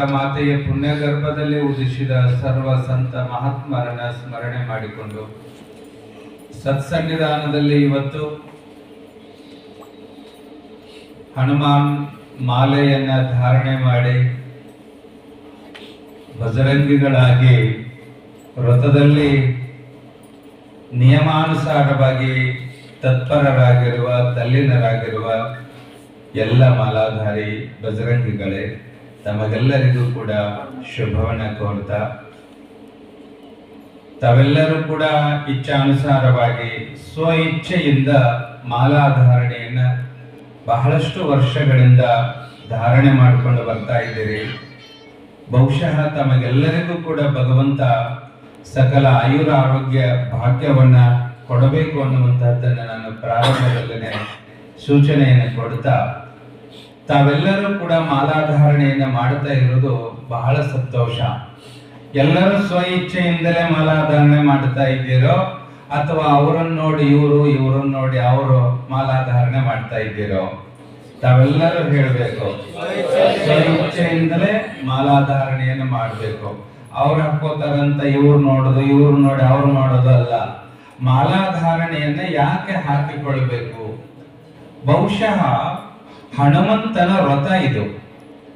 ಭಾರತ ಮಾತೆಯ ಪುಣ್ಯಗರ್ಭದಲ್ಲಿ ಉದಿಸಿದ ಸರ್ವ ಸಂತ ಮಹಾತ್ಮರನ್ನ ಸ್ಮರಣೆ ಮಾಡಿಕೊಂಡು ಸತ್ಸನ್ನಿಧಾನದಲ್ಲಿ ಇವತ್ತು ಹನುಮಾನ್ ಮಾಲೆಯನ್ನ ಧಾರಣೆ ಮಾಡಿ ಬಜರಂಗಿಗಳಾಗಿ ವ್ರತದಲ್ಲಿ ನಿಯಮಾನುಸಾರವಾಗಿ ತತ್ಪರರಾಗಿರುವ ತಲ್ಲಿನರಾಗಿರುವ ಎಲ್ಲ ಮಾಲಾಧಾರಿ ಬಜರಂಗಿಗಳೇ ತಮಗೆಲ್ಲರಿಗೂ ಕೂಡ ಶುಭವನ್ನ ಕೋರ್ತಾ ತಾವೆಲ್ಲರೂ ಕೂಡ ಇಚ್ಛಾನುಸಾರವಾಗಿ ಸ್ವ ಇಚ್ಛೆಯಿಂದ ಮಾಲಾಧಾರಣೆಯನ್ನ ಬಹಳಷ್ಟು ವರ್ಷಗಳಿಂದ ಧಾರಣೆ ಮಾಡಿಕೊಂಡು ಬರ್ತಾ ಇದ್ದೀರಿ. ಬಹುಶಃ ತಮಗೆಲ್ಲರಿಗೂ ಕೂಡ ಭಗವಂತ ಸಕಲ ಆಯುರ ಆರೋಗ್ಯ ಭಾಗ್ಯವನ್ನ ಕೊಡಬೇಕು ಅನ್ನುವಂತಹದ್ದನ್ನ ನಾನು ಪ್ರಾರಂಭದಲ್ಲೇ ಸೂಚನೆಯನ್ನು ಕೊಡ್ತಾ ತಾವೆಲ್ಲರೂ ಕೂಡ ಮಾಲಾಧಾರಣೆಯನ್ನ ಮಾಡುತ್ತಾ ಇರೋದು ಬಹಳ ಸಂತೋಷ. ಎಲ್ಲರೂ ಸ್ವ ಇಚ್ಛೆಯಿಂದಲೇ ಮಾಲಾಧಾರಣೆ ಮಾಡುತ್ತಾ ಇದ್ದೀರೋ, ಅಥವಾ ಅವರನ್ನು ನೋಡಿ ಇವರು, ಇವರನ್ನು ನೋಡಿ ಅವರು ಮಾಲಾಧಾರಣೆ ಮಾಡ್ತಾ ಇದ್ದೀರೋ? ತಾವೆಲ್ಲರೂ ಹೇಳಬೇಕು. ಸ್ವ ಇಚ್ಛೆಯಿಂದಲೇ ಮಾಲಾಧಾರಣೆಯನ್ನು ಮಾಡಬೇಕು. ಅವ್ರು ಹಾಕೋತಾರಂತ ಇವ್ರು ನೋಡೋದು, ಇವ್ರು ನೋಡಿ ಅವ್ರು ನೋಡೋದು ಅಲ್ಲ. ಮಾಲಾಧಾರಣೆಯನ್ನ ಯಾಕೆ ಹಾಕಿಕೊಳ್ಬೇಕು? ಬಹುಶಃ ಹನುಮಂತನ ವ್ರತ ಇದು.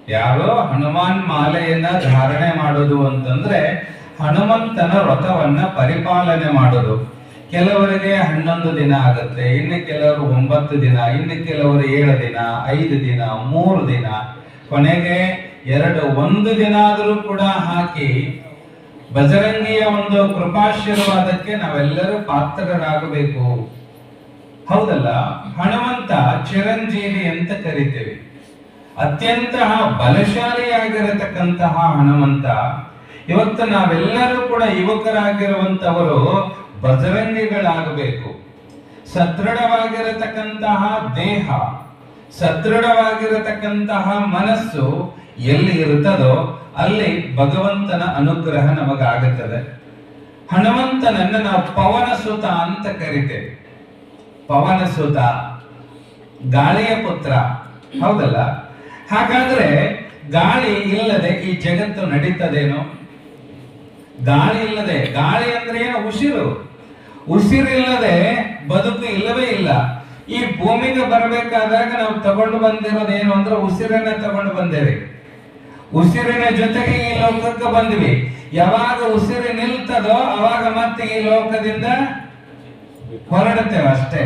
ಯಾರೋ ಹನುಮಾನ್ ಮಾಲೆಯನ್ನ ಧಾರಣೆ ಮಾಡೋದು ಅಂತಂದ್ರೆ ಹನುಮಂತನ ವ್ರತವನ್ನ ಪರಿಪಾಲನೆ ಮಾಡೋದು. ಕೆಲವರಿಗೆ ಹನ್ನೊಂದು ದಿನ ಆಗುತ್ತೆ, ಇನ್ನು ಕೆಲವರು ಒಂಬತ್ತು ದಿನ, ಇನ್ನು ಕೆಲವರು ಏಳು ದಿನ, ಐದು ದಿನ, ಮೂರು ದಿನ. ಕೊನೆಗೆ ಎರಡು, ಒಂದು ದಿನ ಆದರೂ ಕೂಡ ಹಾಕಿ ಬಜರಂಗಿಯ ಒಂದು ಕೃಪಾಶೀರ್ವಾದಕ್ಕೆ ನಾವೆಲ್ಲರೂ ಪಾತ್ರರಾಗಬೇಕು. ಹೌದಲ್ಲ? ಹಣವಂತ ಚಿರಂಜೀವಿ ಅಂತ ಕರಿತೇವೆ. ಅತ್ಯಂತ ಬಲಶಾಲಿಯಾಗಿರತಕ್ಕಂತಹ ಹಣವಂತ, ಇವತ್ತು ನಾವೆಲ್ಲರೂ ಕೂಡ ಯುವಕರಾಗಿರುವಂತವರು ಬಜರಂಗಿಗಳಾಗಬೇಕು. ಸದೃಢವಾಗಿರತಕ್ಕಂತಹ ದೇಹ, ಸದೃಢವಾಗಿರತಕ್ಕಂತಹ ಮನಸ್ಸು ಎಲ್ಲಿ ಇರುತ್ತದೋ ಅಲ್ಲಿ ಭಗವಂತನ ಅನುಗ್ರಹ ನಮಗಾಗುತ್ತದೆ. ಹಣವಂತನನ್ನು ನಾವು ಪವನ ಸುತ ಅಂತ ಕರಿತೇವೆ. ಪವನ ಸುತ ಗಾಳಿಯ ಪುತ್ರ. ಹೌದಲ್ಲ? ಹಾಗಾದ್ರೆ ಗಾಳಿ ಇಲ್ಲದೆ ಈ ಜಗತ್ತು ನಡೀತದೇನೋ? ಗಾಳಿ ಇಲ್ಲದೆ, ಗಾಳಿ ಅಂದ್ರೆ ಏನು? ಉಸಿರು. ಉಸಿರಿಲ್ಲದೆ ಬದುಕು ಇಲ್ಲವೇ ಇಲ್ಲ. ಈ ಭೂಮಿಗೆ ಬರಬೇಕಾದಾಗ ನಾವು ತಗೊಂಡು ಬಂದಿರೋದೇನು ಅಂದ್ರೆ ಉಸಿರನ್ನ ತಗೊಂಡು ಬಂದೇವೆ. ಉಸಿರಿನ ಜೊತೆಗೆ ಈ ಲೋಕಕ್ಕೆ ಬಂದ್ವಿ. ಯಾವಾಗ ಉಸಿರು ನಿಲ್ತದೋ, ಅವಾಗ ಮತ್ತೆ ಈ ಲೋಕದಿಂದ ಹೊರಡುತ್ತೇವೆ ಅಷ್ಟೇ.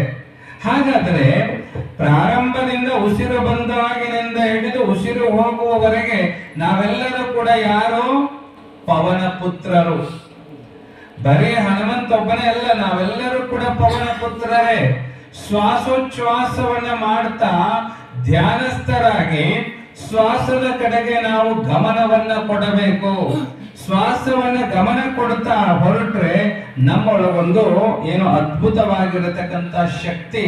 ಹಾಗಾದ್ರೆ ಪ್ರಾರಂಭದಿಂದ ಉಸಿರು ಬಂದಾಗಿನಿಂದ ಹಿಡಿದು ಉಸಿರು ಹೋಗುವವರೆಗೆ ನಾವೆಲ್ಲರೂ ಕೂಡ ಯಾರು? ಪವನ ಪುತ್ರರು. ಬರೀ ಹನುಮಂತ ಒಬ್ಬನೇ ಅಲ್ಲ, ನಾವೆಲ್ಲರೂ ಕೂಡ ಪವನ ಪುತ್ರರೇ. ಶ್ವಾಸೋಚ್ಛ್ವಾಸವನ್ನ ಮಾಡ್ತಾ ಧ್ಯಾನಸ್ಥರಾಗಿ ಶ್ವಾಸದ ಕಡೆಗೆ ನಾವು ಗಮನವನ್ನ ಕೊಡಬೇಕು. ಶ್ವಾಸವನ್ನ ಗಮನ ಕೊಡ್ತಾ ಹೊರಟ್ರೆ ನಮ್ಮೊಳಗೊಂದು ಏನು ಅದ್ಭುತವಾಗಿರತಕ್ಕಂತ ಶಕ್ತಿ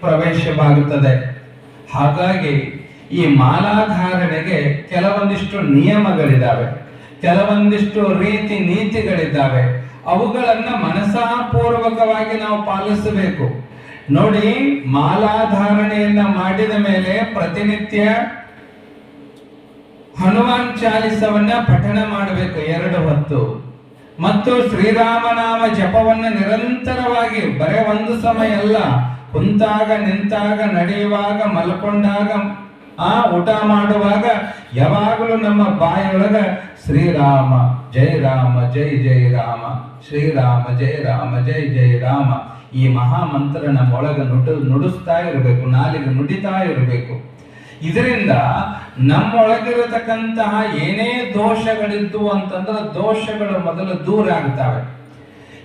ಪ್ರವೇಶವಾಗುತ್ತದೆ. ಹಾಗಾಗಿ ಈ ಮಾಲಾಧಾರಣೆಗೆ ಕೆಲವೊಂದಿಷ್ಟು ನಿಯಮಗಳಿದ್ದಾವೆ. ಕೆಲವೊಂದಿಷ್ಟು ರೀತಿ ನೀತಿಗಳಿದ್ದಾವೆ. ಅವುಗಳನ್ನ ಮನಸಾಪೂರ್ವಕವಾಗಿ ನಾವು ಪಾಲಿಸಬೇಕು. ನೋಡಿ ಮಾಲಾಧಾರಣೆಯನ್ನ ಮಾಡಿದ ಮೇಲೆ ಪ್ರತಿನಿತ್ಯ ಹನುಮಾನ್ ಚಾಲಿಸವನ್ನ ಪಠಣ ಮಾಡಬೇಕು ಎರಡು ಹೊತ್ತು. ಮತ್ತು ಶ್ರೀರಾಮನಾಮ ಜಪವನ್ನ ನಿರಂತರವಾಗಿ ಬರೇ ಒಂದು ಸಮಯ ಅಲ್ಲ, ಕುಂತಾಗ ನಿಂತಾಗ ನಡೆಯುವಾಗ ಮಲ್ಕೊಂಡಾಗ ಆ ಊಟ ಮಾಡುವಾಗ ಯಾವಾಗಲೂ ನಮ್ಮ ಬಾಯೊಳಗ ಶ್ರೀರಾಮ, ಜೈ ರಾಮ, ಜೈ ಜೈ ರಾಮ, ಶ್ರೀರಾಮ, ಜೈ ರಾಮ, ಜೈ ಜೈ ರಾಮ. ಈ ಮಹಾಮಂತ್ರ ನಮ್ಮೊಳಗ ನುಡು ನುಡಿಸ್ತಾ ಇರಬೇಕು, ನಾಲಿಗೆ ನುಡಿತಾ ಇರಬೇಕು. ಇದರಿಂದ ನಮ್ಮೊಳಗಿರತಕ್ಕಂತಹ ಏನೇ ದೋಷಗಳಿದ್ದು ಅಂತಂದ್ರೆ ದೋಷಗಳು ಮೊದಲು ದೂರ ಆಗ್ತಾವೆ.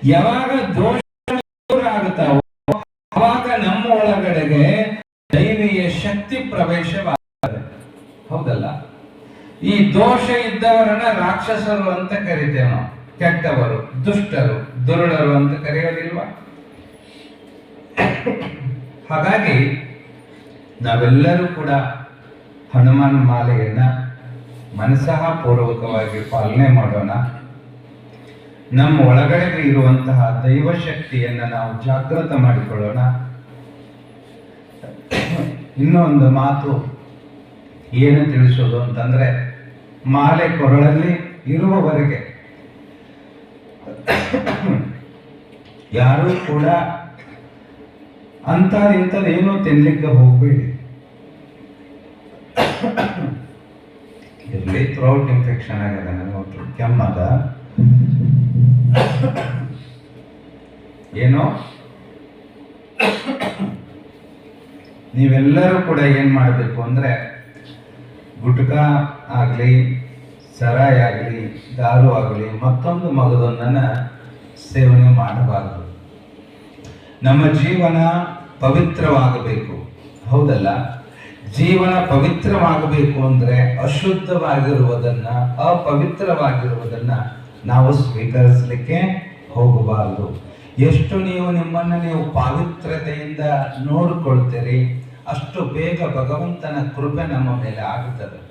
ಯಾವಾಗ ದೋಷ ದೂರ ಆಗ್ತಾವೋ ಅವಾಗ ನಮ್ಮ ಒಳಗಡೆಗೆ ದೈವಿಯ ಶಕ್ತಿ ಪ್ರವೇಶವಾಗುತ್ತದೆ ಹೌದಲ್ಲ? ಈ ದೋಷ ಇದ್ದವರನ್ನ ರಾಕ್ಷಸರು ಅಂತ ಕರಿತೇವೆ ಕೆಟ್ಟವರು, ದುಷ್ಟರು, ದುರುಳರು ಅಂತ ಕರೆಯೋದಿಲ್ವಾ? ಹಾಗಾಗಿ ನಾವೆಲ್ಲರೂ ಕೂಡ ಹನುಮಾನ್ ಮಾಲೆಯನ್ನ ಮನಸಃ ಪೂರ್ವಕವಾಗಿ ಪಾಲನೆ ಮಾಡೋಣ. ನಮ್ಮ ಒಳಗಡೆ ಇರುವಂತಹ ದೈವ ಶಕ್ತಿಯನ್ನ ನಾವು ಜಾಗೃತ ಮಾಡಿಕೊಳ್ಳೋಣ. ಇನ್ನೊಂದು ಮಾತು ಏನು ತಿಳಿಸೋದು ಅಂತಂದ್ರೆ, ಮಾಲೆ ಕೊರಳಲ್ಲಿ ಇರುವವರೆಗೆ ಯಾರೂ ಕೂಡ ಅಂತ ಇಂಥದ್ದೇನೂ ತಿನ್ಲಿಕ್ಕೆ ಹೋಗ್ಬೇಡಿ. ಇರಲಿ ಥ್ರೋಟ್ ಇನ್ಫೆಕ್ಷನ್ ಆಗಿದೆ, ನನಗೆ ಒಟ್ಟು ಕೆಮ್ಮದ? ಏನು? ನೀವೆಲ್ಲರೂ ಕೂಡ ಏನ್ ಮಾಡಬೇಕು ಅಂದ್ರೆ, ಗುಟ್ಕ ಆಗಲಿ, ಸರಾಯ ಆಗಲಿ, ದಾರು ಆಗಲಿ, ಮತ್ತೊಂದು ಮಗದೊಂದನ್ನು ಸೇವನೆ ಮಾಡಬಾರದು. ನಮ್ಮ ಜೀವನ ಪವಿತ್ರವಾಗಬೇಕು. ಹೌದಲ್ಲ? ಜೀವನ ಪವಿತ್ರವಾಗಬೇಕು ಅಂದ್ರೆ ಅಶುದ್ಧವಾಗಿರುವುದನ್ನ, ಅಪವಿತ್ರವಾಗಿರುವುದನ್ನ ನಾವು ಸ್ವೀಕರಿಸಲಿಕ್ಕೆ ಹೋಗಬಾರದು. ಎಷ್ಟು ನೀವು ನಿಮ್ಮನ್ನು ನೀವು ಪಾವಿತ್ರತೆಯಿಂದ ನೋಡಿಕೊಳ್ತೀರಿ, ಅಷ್ಟು ಬೇಗ ಭಗವಂತನ ಕೃಪೆ ನಮ್ಮ ಮೇಲೆ ಆಗುತ್ತದೆ.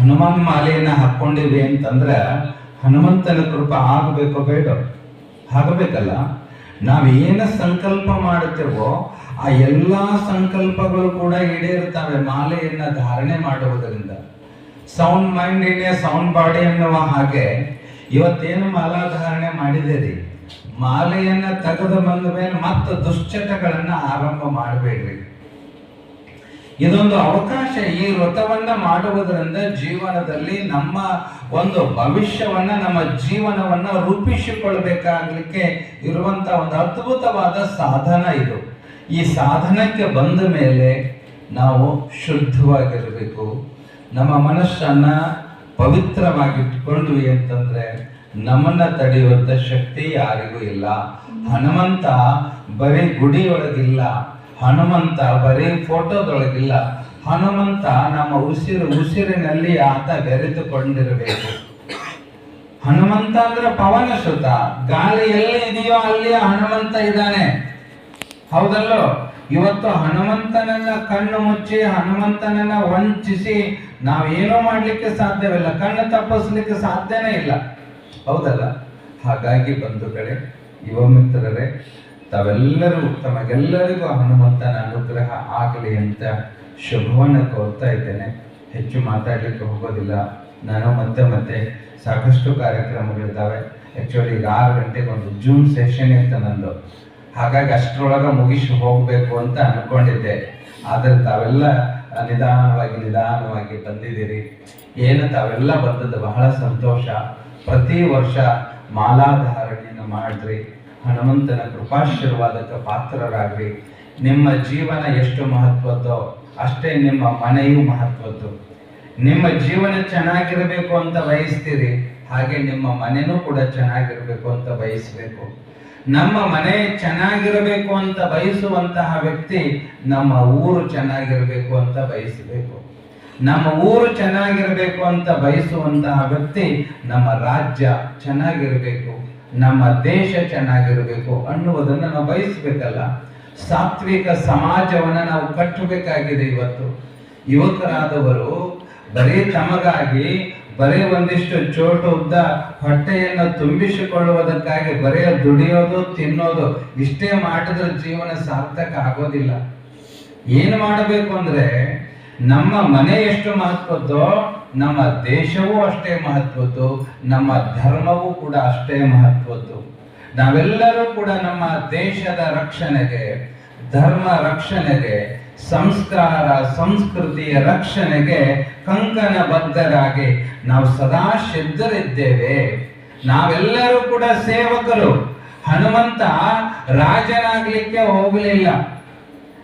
ಹನುಮಾನ್ ಮಾಲೆಯನ್ನ ಹಾಕೊಂಡಿವಿ ಅಂತಂದ್ರೆ ಹನುಮಂತನ ಕೃಪೆ ಆಗಬೇಕೋ ಬೇಡ? ಆಗಬೇಕಲ್ಲ? ನಾವು ಏನ ಸಂಕಲ್ಪ ಮಾಡುತ್ತೇವೋ ಆ ಎಲ್ಲಾ ಸಂಕಲ್ಪಗಳು ಕೂಡ ಈಡೇರುತ್ತವೆ ಮಾಲೆಯನ್ನ ಧಾರಣೆ ಮಾಡುವುದರಿಂದ. Sound mind in sound body ಎನ್ನುವ ಹಾಗೆ ಇವತ್ತೇನು ಮಾಲಾಧಾರಣೆ ಮಾಡಿದಿರಿ ಮಾಲೆಯನ್ನ ತೆಗೆದು ಬಂದ ಮೇಲೆ ಮತ್ತೆ ದುಶ್ಚಟಗಳನ್ನ ಆರಂಭ ಮಾಡಬೇಡ್ರಿ. ಇದೊಂದು ಅವಕಾಶ ಈ ವ್ರತವನ್ನ ಮಾಡುವುದರಿಂದ ಜೀವನದಲ್ಲಿ ನಮ್ಮ ಒಂದು ಭವಿಷ್ಯವನ್ನ, ನಮ್ಮ ಜೀವನವನ್ನ ರೂಪಿಸಿಕೊಳ್ಬೇಕಾಗ್ಲಿಕ್ಕೆ ಇರುವಂತ ಒಂದು ಅದ್ಭುತವಾದ ಸಾಧನ ಇದು. ಈ ಸಾಧನಕ್ಕೆ ಬಂದ ಮೇಲೆ ನಾವು ಶುದ್ಧವಾಗಿರಬೇಕು. ನಮ್ಮ ಮನಸ್ಸನ್ನ ಪವಿತ್ರವಾಗಿಟ್ಕೊಂಡ್ವಿ ಅಂತಂದರೆ ನಮ್ಮನ್ನ ತಡೆಯುವಂತ ಶಕ್ತಿ ಯಾರಿಗೂ ಇಲ್ಲ. ಹನುಮಂತ ಬರೀ ಗುಡಿಯೊಳಗಿಲ್ಲ. ಹನುಮಂತ ಬರೀ ಫೋಟೋದೊಳಗಿಲ್ಲ. ಹನುಮಂತ ನಮ್ಮ ಉಸಿರು, ಉಸಿರಿನಲ್ಲಿ ಆತ ಬೆರೆತುಕೊಂಡಿರಬೇಕು. ಹನುಮಂತ ಅಂದ್ರೆ ಪವನ ಸುತ ಗಾಳಿ ಎಲ್ಲಿ ಇದೆಯೋ ಅಲ್ಲಿ ಹನುಮಂತ ಇದ್ದಾನೆ. ಹೌದಲ್ಲೋ? ಇವತ್ತು ಹನುಮಂತನನ್ನ ಕಣ್ಣು ಮುಚ್ಚಿ, ಹನುಮಂತನನ್ನ ವಂಚಿಸಿ ನಾವೇನೋ ಮಾಡ್ಲಿಕ್ಕೆ ಸಾಧ್ಯವಿಲ್ಲ, ಕಣ್ಣು ತಪ್ಪಿಸ್ಲಿಕ್ಕೆ ಸಾಧ್ಯನೇ ಇಲ್ಲ. ಹೌದಲ್ಲ? ಹಾಗಾಗಿ ಬಂಧುಗಳೇ, ಯುವ ಮಿತ್ರರೇ, ತಾವೆಲ್ಲರೂ, ತಮಗೆಲ್ಲರಿಗೂ ಹನುಮಂತನ ಅನುಗ್ರಹ ಆಗಲಿ ಅಂತ ಶುಭವನ್ನು ಕೋರ್ತಾ ಇದ್ದೇನೆ. ಹೆಚ್ಚು ಮಾತಾಡ್ಲಿಕ್ಕೆ ಹೋಗೋದಿಲ್ಲ. ನಾನು ಮತ್ತೆ ಮತ್ತೆ ಸಾಕಷ್ಟು ಕಾರ್ಯಕ್ರಮಗಳಿದ್ದಾವೆ. ಆ್ಯಕ್ಚುಲಿ ಈಗ ಆರು ಗಂಟೆಗೆ ಒಂದು ಜೂಮ್ ಸೆಷನ್ ಇತ್ತು ನಂದು. ಹಾಗಾಗಿ ಅಷ್ಟರೊಳಗೆ ಮುಗಿಸಿ ಹೋಗಬೇಕು ಅಂತ ಅನ್ಕೊಂಡಿದ್ದೆ. ಆದರೆ ತಾವೆಲ್ಲ ನಿಧಾನವಾಗಿ ನಿಧಾನವಾಗಿ ಬಂದಿದ್ದೀರಿ. ಏನು ತಾವೆಲ್ಲ ಬಂದದ್ದು ಬಹಳ ಸಂತೋಷ. ಪ್ರತಿ ವರ್ಷ ಮಾಲಾಧಾರಣೆಯನ್ನು ಮಾಡ್ರಿ. ಹನುಮಂತನ ಕೃಪಾಶೀರ್ವಾದಕ್ಕೆ ಪಾತ್ರರಾಗ್ರಿ. ನಿಮ್ಮ ಜೀವನ ಎಷ್ಟು ಮಹತ್ವದ್ದೋ, ಅಷ್ಟೇ ನಿಮ್ಮ ಮನೆಯೂ ಮಹತ್ವದ್ದು. ನಿಮ್ಮ ಜೀವನ ಚೆನ್ನಾಗಿರಬೇಕು ಅಂತ ಬಯಸ್ತೀರಿ. ಹಾಗೆ ನಿಮ್ಮ ಮನೆನೂ ಕೂಡ ಚೆನ್ನಾಗಿರಬೇಕು ಅಂತ ಬಯಸಬೇಕು. ನಮ್ಮ ಮನೆ ಚೆನ್ನಾಗಿರಬೇಕು ಅಂತ ಬಯಸುವಂತಹ ವ್ಯಕ್ತಿ ನಮ್ಮ ಊರು ಚೆನ್ನಾಗಿರಬೇಕು ಅಂತ ಬಯಸಬೇಕು. ನಮ್ಮ ಊರು ಚೆನ್ನಾಗಿರಬೇಕು ಅಂತ ಬಯಸುವಂತಹ ವ್ಯಕ್ತಿ ನಮ್ಮ ರಾಜ್ಯ ಚೆನ್ನಾಗಿರಬೇಕು, ನಮ್ಮ ದೇಶ ಚೆನ್ನಾಗಿರಬೇಕು ಅನ್ನುವುದನ್ನು ನಾವು ಬಯಸಬೇಕಲ್ಲ. ಸಾತ್ವಿಕ ಸಮಾಜವನ್ನು ನಾವು ಕಟ್ಟಬೇಕಾಗಿದೆ ಇವತ್ತು. ಯುವಕರಾದವರು ಬರೀ ತಮಗಾಗಿ ಬರೀ ಒಂದಿಷ್ಟು ಚೋಟು ಉದ್ದ ಹೊಟ್ಟೆಯನ್ನು ತುಂಬಿಸಿಕೊಳ್ಳುವುದಕ್ಕಾಗಿ ಬರೆಯ ದುಡಿಯೋದು, ತಿನ್ನೋದು, ಇಷ್ಟೇ ಮಾಡಿದ್ರೆ ಜೀವನ ಸಾರ್ಥಕ ಆಗೋದಿಲ್ಲ. ಏನು ಮಾಡಬೇಕು ಅಂದ್ರೆ, ನಮ್ಮ ಮನೆ ಎಷ್ಟು ಮಹತ್ವದ್ದೋ, ನಮ್ಮ ದೇಶವೂ ಅಷ್ಟೇ ಮಹತ್ವದ್ದು, ನಮ್ಮ ಧರ್ಮವೂ ಕೂಡ ಅಷ್ಟೇ ಮಹತ್ವದ್ದು. ನಾವೆಲ್ಲರೂ ಕೂಡ ನಮ್ಮ ದೇಶದ ರಕ್ಷಣೆಗೆ, ಧರ್ಮ ರಕ್ಷಣೆಗೆ ಸಂಸ್ಕಾರ, ಸಂಸ್ಕೃತಿಯ ರಕ್ಷಣೆಗೆ ಕಂಕಣ ಬದ್ಧರಾಗಿ ನಾವು ಸದಾ ಸಿದ್ಧರಿದ್ದೇವೆ. ನಾವೆಲ್ಲರೂ ಕೂಡ ಸೇವಕರು. ಹನುಮಂತ ರಾಜನಾಗ್ಲಿಕ್ಕೆ ಹೋಗಲಿಲ್ಲ.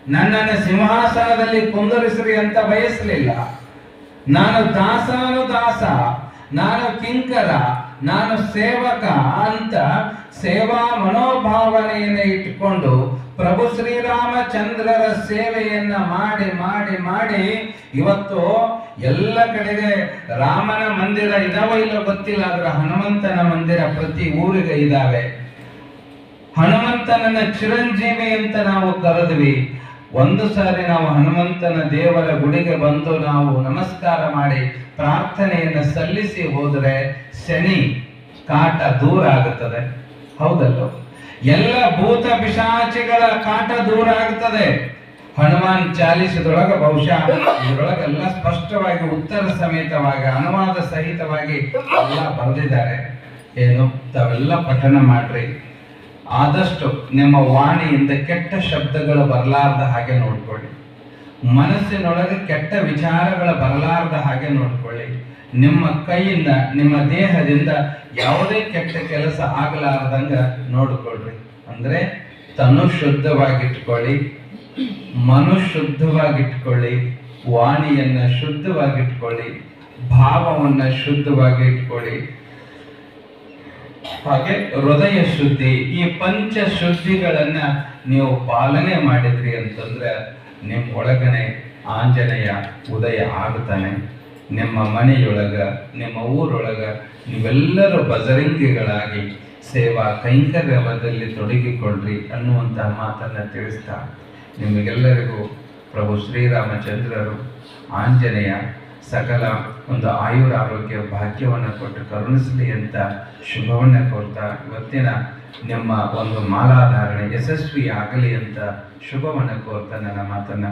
ನನ್ನನ್ನು ಸಿಂಹಾಸನದಲ್ಲಿ ಕುಂದರಿಸ್ರಿ ಅಂತ ಬಯಸಲಿಲ್ಲ. ನಾನು ದಾಸನು ದಾಸ, ನಾನು ಕಿಂಕರ ನಾನು ಸೇವಕ ಅಂತ ಸೇವಾ ಮನೋಭಾವನೆಯನ್ನು ಇಟ್ಟುಕೊಂಡು ಪ್ರಭು ಶ್ರೀರಾಮಚಂದ್ರರ ಸೇವೆಯನ್ನ ಮಾಡಿ ಮಾಡಿ ಮಾಡಿ ಇವತ್ತು ಎಲ್ಲ ಕಡೆಗೆ ರಾಮನ ಮಂದಿರ ಇದಾವ ಇಲ್ಲ ಗೊತ್ತಿಲ್ಲ, ಆದ್ರೆ ಹನುಮಂತನ ಮಂದಿರ ಪ್ರತಿ ಊರಿಗೆ ಇದಾವೆ. ಹನುಮಂತನನ್ನ ಚಿರಂಜೀವಿ ಅಂತ ನಾವು ಕರೆದ್ವಿ. ಒಂದು ಸಾರಿ ನಾವು ಹನುಮಂತನ ದೇವರ ಗುಡಿಗೆ ಬಂದು ನಾವು ನಮಸ್ಕಾರ ಮಾಡಿ ಪ್ರಾರ್ಥನೆಯನ್ನು ಸಲ್ಲಿಸಿ ಹೋದರೆ ಶನಿ ಕಾಟ ದೂರ ಆಗುತ್ತದೆ. ಹೌದಲ್ಲೋ? ಎಲ್ಲ ಭೂತ ಪಿಶಾಚಿಗಳ ಕಾಟ ದೂರ ಆಗುತ್ತದೆ. ಹನುಮಾನ್ ಚಾಲಿಸದೊಳಗ ಬಹುಶಃ ಇದರೊಳಗೆಲ್ಲ ಸ್ಪಷ್ಟವಾಗಿ ಉತ್ತರ ಸಮೇತವಾಗಿ, ಅನುವಾದ ಸಹಿತವಾಗಿ ಎಲ್ಲ ಬರೆದಿದ್ದಾರೆ. ಏನು? ತಾವೆಲ್ಲ ಪಠನ ಮಾಡ್ರಿ. ಆದಷ್ಟು ನಿಮ್ಮ ವಾಣಿಯಿಂದ ಕೆಟ್ಟ ಶಬ್ದಗಳು ಬರಲಾರ್ದ ಹಾಗೆ ನೋಡ್ಕೊಳ್ಳಿ. ಮನಸ್ಸಿನೊಳಗೆ ಕೆಟ್ಟ ವಿಚಾರಗಳು ಬರಲಾರ್ದ ಹಾಗೆ ನೋಡ್ಕೊಳ್ಳಿ. ನಿಮ್ಮ ಕೈಯಿಂದ, ನಿಮ್ಮ ದೇಹದಿಂದ ಯಾವುದೇ ಕೆಟ್ಟ ಕೆಲಸ ಆಗಲಾರ್ದಂಗ ನೋಡ್ಕೊಳ್ರಿ. ಅಂದ್ರೆ ತನು ಶುದ್ಧವಾಗಿಟ್ಕೊಳ್ಳಿ, ಮನು ಶುದ್ಧವಾಗಿಟ್ಕೊಳ್ಳಿ, ವಾಣಿಯನ್ನ ಶುದ್ಧವಾಗಿಟ್ಕೊಳ್ಳಿ, ಭಾವವನ್ನು ಶುದ್ಧವಾಗಿ ಇಟ್ಕೊಳ್ಳಿ ಹಾಗೆ ಹೃದಯ ಶುದ್ಧಿ, ಈ ಪಂಚ ಶುದ್ಧಿಗಳನ್ನ ನೀವು ಪಾಲನೆ ಮಾಡಿದ್ರಿ ಅಂತಂದ್ರೆ ನಿಮ್ಮ ಒಳಗನೆ ಆಂಜನೇಯ ಉದಯ ಆಗ್ತಾನೆ. ನಿಮ್ಮ ಮನೆಯೊಳಗ, ನಿಮ್ಮ ಊರೊಳಗ ನೀವೆಲ್ಲರೂ ಬಜರಂಗಿಗಳಾಗಿ ಸೇವಾ ಕೈಂಕರ್ಯದಲ್ಲಿ ತೊಡಗಿಕೊಳ್ಳ್ರಿ ಅನ್ನುವಂತಹ ಮಾತನ್ನ ತಿಳಿಸ್ತಾ ನಿಮಗೆಲ್ಲರಿಗೂ ಪ್ರಭು ಶ್ರೀರಾಮಚಂದ್ರರು, ಆಂಜನೇಯ ಸಕಲ ಒಂದು ಆಯುರ ಆರೋಗ್ಯ ಭಾಗ್ಯವನ್ನು ಕೊಟ್ಟು ಕರುಣಿಸಲಿ ಅಂತ ಶುಭವನ್ನು ಕೋರ್ತಾ ಇವತ್ತಿನ ನಿಮ್ಮ ಒಂದು ಮಾಲಾಧಾರಣೆ ಯಶಸ್ವಿ ಆಗಲಿ ಅಂತ ಶುಭವನ್ನು ಕೋರ್ತಾ ನನ್ನ ಮಾತನ್ನ